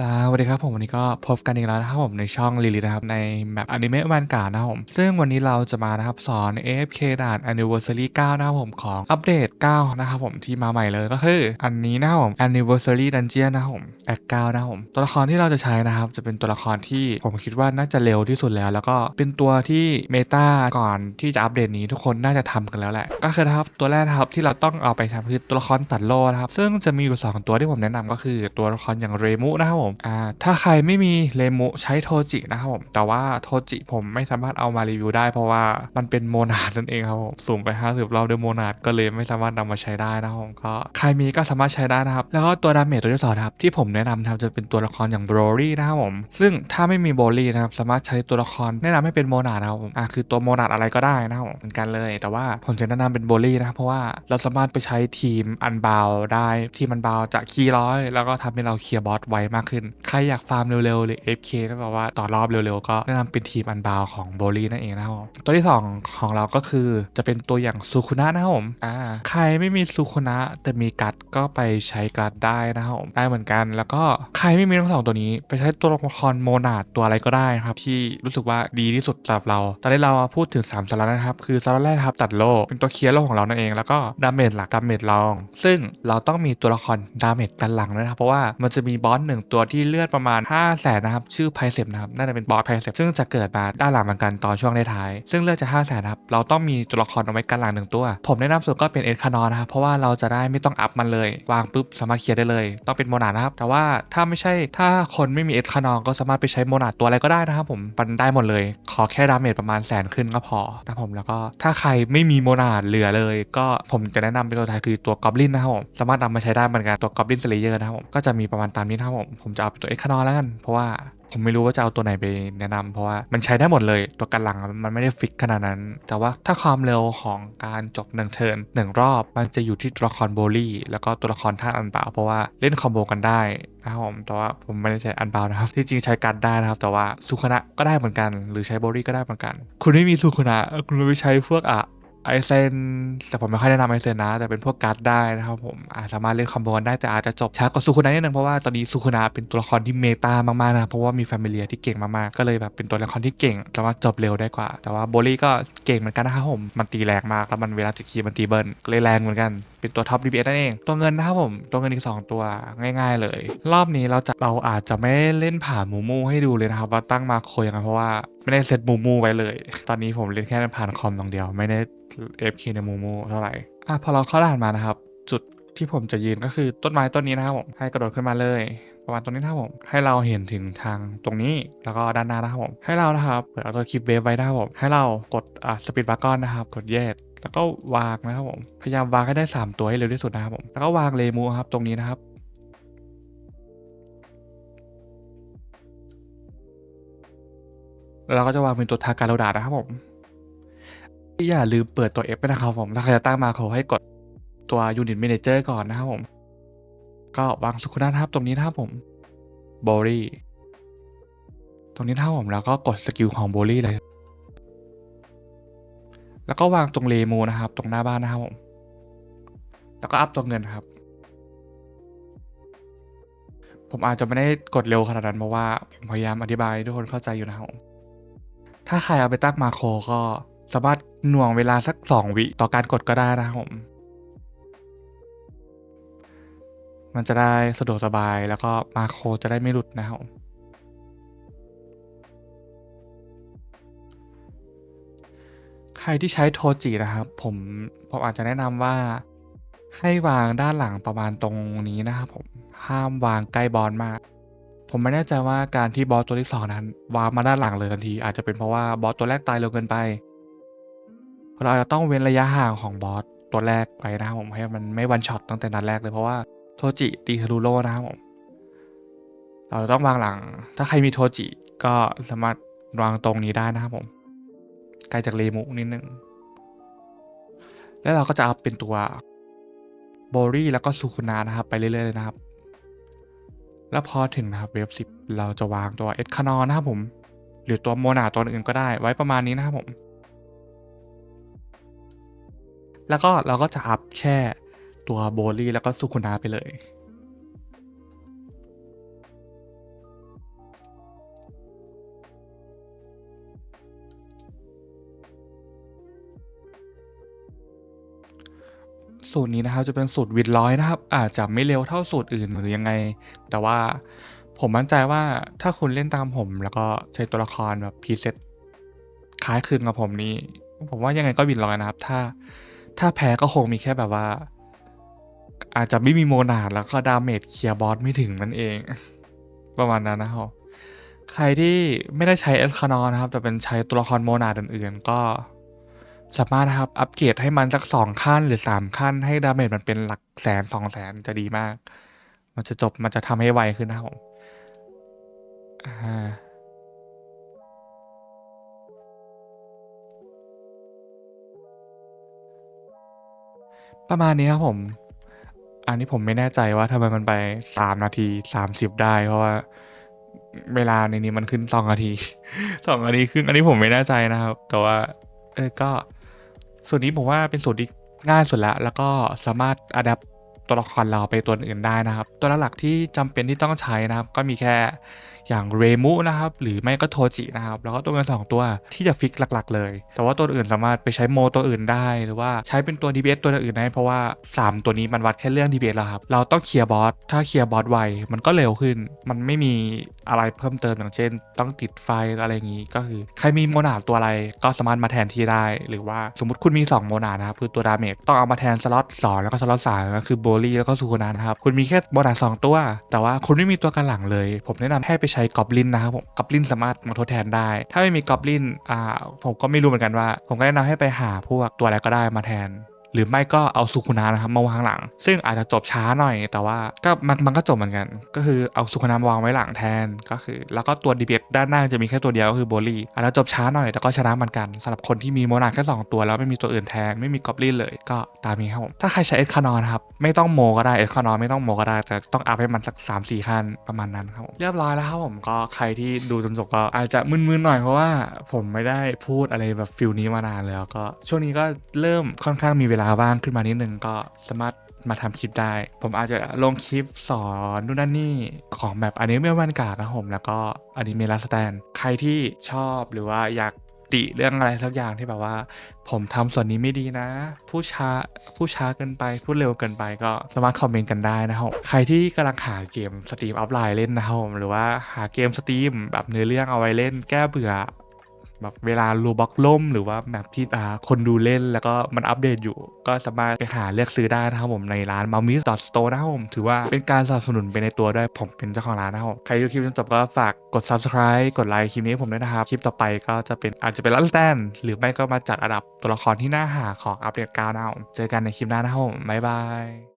สวัสดีครับผมวันนี้ก็พบกันอีกแล้วนะครับผมในช่องลิลินะครับในแมปอนิเมะวันกานะครับผมซึ่งวันนี้เราจะมานะครับสอน AFK ด่าน Anniversary 9 นะครับผมของอัปเดต 9 นะครับผมที่มาใหม่เลยก็คือ อันนี้นะครับผม Anniversary Dungeon นะครับผมแอค9นะครับผมตัวละครที่เราจะใช้นะครับจะเป็นตัวละครที่ผมคิดว่าน่าจะเร็วที่สุดแล้ว แล้วก็เป็นตัวที่เมตาก่อนที่จะอัปเดตนี้ทุกคนน่าจะทำกันแล้วแหละ ก็คือนะครับตัวแรกนะครับที่เราต้องเอาไปทำคือตัวละครตัดโลนะครับซึ่งจะมีอยู่สองตัวที่ผมแนะนำก็คือตัวละครอย่างเรมุนะครับผมอ่าถ้าใครไม่มีเรมุใช้โทจินะครับผม แต่ว่าโทจิผมไม่สามารถเอามารีวิวได้เพราะว่ามันเป็นโมนาดนั่นเองครับผมสุ่มไป50รอบด้วยโมนาดก็เลยไม่สามารถนำมาใช้ได้นะครับผมก็ใครมีก็สามารถใช้ได้นะครับ แล้วก็ตัวดาเมจตัวที่สองครับที่ผมแนะนำครับจะเป็นตัวละครอย่างโบรลี่นะครับผม ซึ่งถ้าไม่มีโบรลี่นะครับสามารถใช้ตัวละครแนะนำให้เป็นโมนาดนะครับผมอ่าคือตัวโมนาดอะไรก็ได้นะครับผมเหมือนกันเลย แต่ว่าผมจะแนะนำเป็นโบรลี่นะครับเพราะว่าเราสามารถไปใช้ทีมอันเบาได้ทีมอันเบาจะคีย์ร้อย แล้วก็ทำให้เราเคลียร์บอสไวมากขึ้น ใครอยากฟาร์มเร็วๆ หรือ FK แล้วแบบว่าต่อรอบเร็วๆ ก็แนะนำเป็นทีมอันบาวของโบลีนั่นเองนะครับผมตัวที่ 2 ของเราก็คือจะเป็นตัวอย่างซูคุนะนะครับผมอ่าใครไม่มีซูคุนะแต่มีกัดก็ไปใช้กัดได้นะครับผมได้เหมือนกัน แล้วก็ใครไม่มีทั้งสองตัวนี้ไปใช้ตัวละครโมนาดตัวอะไรก็ได้นะครับที่รู้สึกว่าดีที่สุดสำหรับเรา ตอนนี้เราพูดถึง3สาระนะครับคือสาระแรกครับตัดโลเป็นตัวเคลียร์โลของเรานั่นเอง แล้วก็ดาเมจหลักดาเมจรอง ซึ่งเราต้องมีตัวละครดาเมจกันหลังด้วยนะครับเพราะว่ามันจะมีบอสหนึ่งตัวที่เลือดประมาณ 5 0 0แสนนะครับ ชื่อไพเซปนะครับน่าจะเป็นบอสไพเซปซึ่งจะเกิดมาด้านหลังเหมือนกันตอนช่วงท้ายซึ่งเลือดจะ5 0 0แสนครับเราต้องมีตัวละครเอาไว้กันหลังหนึ่งตัว ผมแนะนำสุดก็เป็นเอ็ดคานอนนะครับเพราะว่าเราจะได้ไม่ต้องอัพมันเลยวางปุ๊บสามารถเคลียร์ได้เลย ต้องเป็นโมนาดนะครับ แต่ว่าถ้าไม่ใช่ถ้าคนไม่มีเอ็ดคานอนก็สามารถไปใช้โมนาดตัวอะไรก็ได้นะครับผมมันได้หมดเลย ขอแค่ดาเมจประมาณแสนขึ้นก็พอนะผมแล้วก็ถ้าใครไม่มีโมนาดเหลือเลย ก็ผมจะแนะนำเป็นตัวท้ายคือตัวกอบลินนะครับผมสามารถนำมาใช้ได้เหมือนกันตัวกอบลินสเลเยอร์นะครับผมก็จะมีประมาณตามนี้นะครับผมผมจะเอาตัวเอกคานอนแล้วกัน เพราะว่าผมไม่รู้ว่าจะเอาตัวไหนไปแนะนำเพราะว่ามันใช้ได้หมดเลยตัวกันหลังมันไม่ได้ฟิกขนาดนั้น แต่ว่าถ้าความเร็วของการจบหนึ่งเทิร์นหนึ่งรอบ มันจะอยู่ที่ตัวละครโบลี่แล้วก็ตัวละครท่าอันเปล่าเพราะว่าเล่นคอมโบกันได้นะครับผมแต่ว่าผมไม่ได้ใช้อันเปล่านะครับ ที่จริงใช้กันได้นะครับ แต่ว่าสุคนะก็ได้เหมือนกัน หรือใช้โบลี่ก็ได้เหมือนกัน คุณไม่มีสุคนะคุณไปใช้พวกอะ ไอเซนแต่ผมไม่ค่อยแนะนำไอเซนนะ แต่เป็นพวกการ์ดได้นะครับผมอาสามารถเล่นคอมโบกันได้แต่อาจจะจบช้ากว่าซูคุนะนิดนึงเพราะว่าตอนนี้ซูคุนะเป็นตัวละครที่เมตามากๆนะเพราะว่ามีแฟมิเลียที่เก่งมากๆก็เลยแบบเป็นตัวละครที่เก่งสามารถจบเร็วได้กว่า แต่ว่าโบลี่ก็เก่งเหมือนกันนะครับผมมันตีแรงมากแล้วมันเวลาจะคีมันตีเบิร์นเลยแรงเหมือนกันเป็นตัวท็อป DPS นั่นเอง ตัวเงินนะครับผม ตัวเงินอีก 2 ตัวง่าย ๆ เลย รอบนี้เราจะเราอาจจะไม่เล่นผ่านมูมูให้ดูเลยนะครับ ว่าตั้งมาโคยังไงเพราะว่าไม่ได้เซตมูมูไว้เลย ตอนนี้ผมเล่นแค่ผ่านคอมอย่างเดียวไม่ได้ FK ในมูมูเท่าไหร่อะพอเราเข้าด่านมานะครับ จุดที่ผมจะยืนก็คือต้นไม้ต้นนี้นะครับผมให้กระโดดขึ้นมาเลยประมาณตรงนี้นะครับผมให้เราเห็นถึงทางตรงนี้แล้วก็ด้านหน้านะครับผมให้เรานะครับเปิดเอาตัวคลิปเวฟไว้นะครับผมให้เรากดอ่าสปีดวากอนนะครับกดแยกแล้วก็วางนะครับผมพยายามวางให้ได้ 3 ตัวให้เร็วที่สุดนะครับผมแล้วก็วางเลมูครับตรงนี้นะครับแล้วเราก็จะวางเป็นตัวทาการโลดานะครับผม อย่าลืมเปิดตัว F ด้วยนะครับผม ถ้าใครจะตั้งมาเขาให้กดตัว Unit Manager ก่อนนะครับผม ก็วางสุขุนานะครับตรงนี้นะครับผมโบลีตรงนี้นะครับผมแล้วก็กดสกิลของโบลี่เลย แล้วก็วางตรงเลมูนะครับ ตรงหน้าบ้านนะครับผม แล้วก็อัพตัวเงินครับ ผมอาจจะไม่ได้กดเร็วขนาดนั้นเพราะว่าผมพยายามอธิบายให้ทุกคนเข้าใจอยู่นะครับผมถ้าใครเอาไปตั้งมาโครก็ สามารถหน่วงเวลาสัก 2 วิต่อการกดก็ได้นะครับผม มันจะได้สะดวกสบายแล้วก็มาโครจะได้ไม่หลุดนะครับผมใครที่ใช้โทจินะครับ ผมผมอาจจะแนะนำว่าให้วางด้านหลังประมาณตรงนี้นะครับผมห้ามวางใกล้บอลมาก ผมไม่แน่ใจว่าการที่บอสตัวที่สองนั้น วางมาด้านหลังเลยทันที อาจจะเป็นเพราะว่าบอสตัวแรกตายเร็วเกินไป เราจะต้องเว้นระยะห่างของบอสตัวแรกไปนะครับผมให้มันไม่วันช็อตตั้งแต่นัดแรกเลยเพราะว่าโทจิตีคารูโร่นะครับผม เราจะต้องวางหลัง ถ้าใครมีโทจิก็สามารถวางตรงนี้ได้นะครับผมไกลจากเลมุนิดนึง แล้วเราก็จะเอาเป็นตัวโบรี่แล้วก็ซูคุนานะครับ ไปเรื่อยๆเลยนะครับ แล้วพอถึงนะครับเวฟสิบเราจะวางตัวเอ็ดคานอนนะครับผม หรือตัวโมนาตัวอื่นก็ได้ไว้ประมาณนี้นะครับผม แล้วก็เราก็จะอัพแช่ตัวโบลี่แล้วก็สุขุนาไปเลยสูตรนี้นะครับจะเป็นสูตรวิดร้อยนะครับ อาจจะไม่เร็วเท่าสูตรอื่นหรือยังไง แต่ว่าผมมั่นใจว่าถ้าคุณเล่นตามผม แล้วก็ใช้ตัวละครแบบพีเซ็ตคล้ายคลึงกับผมนี้ผมว่ายังไงก็วินร้อยนะครับ ถ้า ถ้าแพ้ก็คงมีแค่แบบว่า อาจจะไม่มีโมนาดแล้วก็ดาเมจเคลียร์บอสไม่ถึงนั่นเอง ประมาณนั้นนะครับใครที่ไม่ได้ใช้เอสคานอนนะครับ แต่เป็นใช้ตัวละครโมนาดอื่นๆ ก็สามารถนะครับอัปเกรดให้มันสักสองขั้นหรือสามขั้น ให้ดาเมจมันเป็นหลักแสนสองแสนจะดีมาก มันจะจบมันจะทำให้ไวขึ้นนะครับผมอ่า ประมาณนี้ครับผม อันนี้ผมไม่แน่ใจว่าทำไมมันไปสามนาทีสามสิบได้ เพราะว่าเวลาในนี้มันขึ้นสองนาทีสองนาทีขึ้น อันนี้ผมไม่แน่ใจนะครับ แต่ว่า เออก็ส่วนนี้ผมว่าเป็นส่วนที่ง่ายสุดล้วแล้วก็สามารถอัดแอปตัวละครเราไปตัวอื่นได้นะครับ ตัวหลักที่จำเป็นที่ต้องใช้นะครับ ก็มีแค่อย่างเรมูนะครับ หรือไม่ก็โทจินะครับ แล้วก็ตัวเงินสองตัวที่จะฟิกหลักๆ เลย แต่ว่าตัวอื่นสามารถไปใช้โมตัวอื่นได้ หรือว่าใช้เป็นตัว DPS ตัวอื่นได้ เพราะว่า 3 ตัวนี้มันวัดแค่เรื่อง DPS แล้วครับ เราต้องเคลียร์บอส ถ้าเคลียร์บอสไว มันก็เร็วขึ้น มันไม่มีอะไรเพิ่มเติมอย่างเช่น ต้องติดไฟอะไรอย่างนี้ ก็คือใครมีโมนาตัวอะไรก็สามารถมาแทนที่ได้ หรือว่าสมมติคุณมี 2 โมนานะครับคือตัวดาเมจต้องเอามาแทนสล็อต2แล้วก็สล็อต3ก็คือโบลี่แล้วก็ซูโคนานะครับคุณมีแค่โมนาด2ตัว แต่ว่าคุณไม่มีตัวกันหลังเลย ผมแนะนำให้ไปใช้กอบลินนะครับผมกอบลินสามารถมาทดแทนได้ ถ้าไม่มีกอบลินอ่าผมก็ไม่รู้เหมือนกันว่า ผมก็แนะนำให้ไปหาพวกตัวอะไรก็ได้มาแทน หรือไม่ก็เอาสุคุนานะครับมาวางหลัง ซึ่งอาจจะจบช้าหน่อย แต่ว่าก็มันมันก็จบเหมือนกัน ก็คือเอาสุคุนามาวางไว้หลังแทนก็คือ แล้วก็ตัวดีเบตด้านหน้าจะมีแค่ตัวเดียวก็คือโบลี่อาจจะจบช้าหน่อยแต่ก็ชนะเหมือนกันสำหรับคนที่มีโมนาแค่สองตัวแล้วไม่มีตัวอื่นแทนไม่มีกอบลินเลย ก็ตามนี้ครับผมถ้าใครใช้เอสคานอนครับไม่ต้องโมก็ได้เอสคานอนไม่ต้องโมก็ได้ แต่ต้องอัพให้มันสัก3 4ขั้นประมาณนั้นครับผมเรียบร้อยแล้วครับผมก็ใครที่ดูจนจบก็อาจจะมึนๆหน่อยเพราะว่าผมไม่ได้พูดอะไรแบบฟิลนี้มานานแล้วก็ช่วงนี้ก็เริ่มค่อนข้างมีเวลาว่างขึ้นมานิดนึงก็สามารถมาทำคลิปได้ ผมอาจจะลงคลิปสอนนู่นนั่นนี่ของแบบอนิเมะวันการ์ดนะครับผมแล้วก็อนิเมะลาสแตน ใครที่ชอบหรือว่าอยากติเรื่องอะไรสักอย่างที่แบบว่า ผมทำส่วนนี้ไม่ดีนะ ผู้ช้าผู้ช้าเกินไปพูดเร็วเกินไปก็สามารถคอมเมนต์กันได้นะครับใครที่กำลังหาเกมสตรีมออฟไลน์เล่นนะครับผมหรือว่าหาเกมสตรีมแบบเนื้อเรื่องเอาไว้เล่นแก้เบื่อ แบบเวลารูบ็อกล่มหรือว่าแบบที่อ่าคนดูเล่นแล้วก็มันอัปเดตอยู่ ก็สามารถไปหาเลือกซื้อได้นะครับผมในร้าน m a m i s Store นะครับผมถือว่าเป็นการสนับสนุนไปในตัวด้วยผมเป็นเจ้าของร้านนะครับผมใครดูคลิปจนจบก็ฝากกด subscribe กดไลค์คลิปนี้ให้ผมด้วยนะครับ คลิปต่อไปก็จะเป็นอาจจะเป็นลันแตนหรือไม่ก็มาจัดอันดับตัวละครที่น่าหาของอัปเดตก้าวหน้าผมเจอกันในคลิปหน้านะครับผมบ๊ายบาย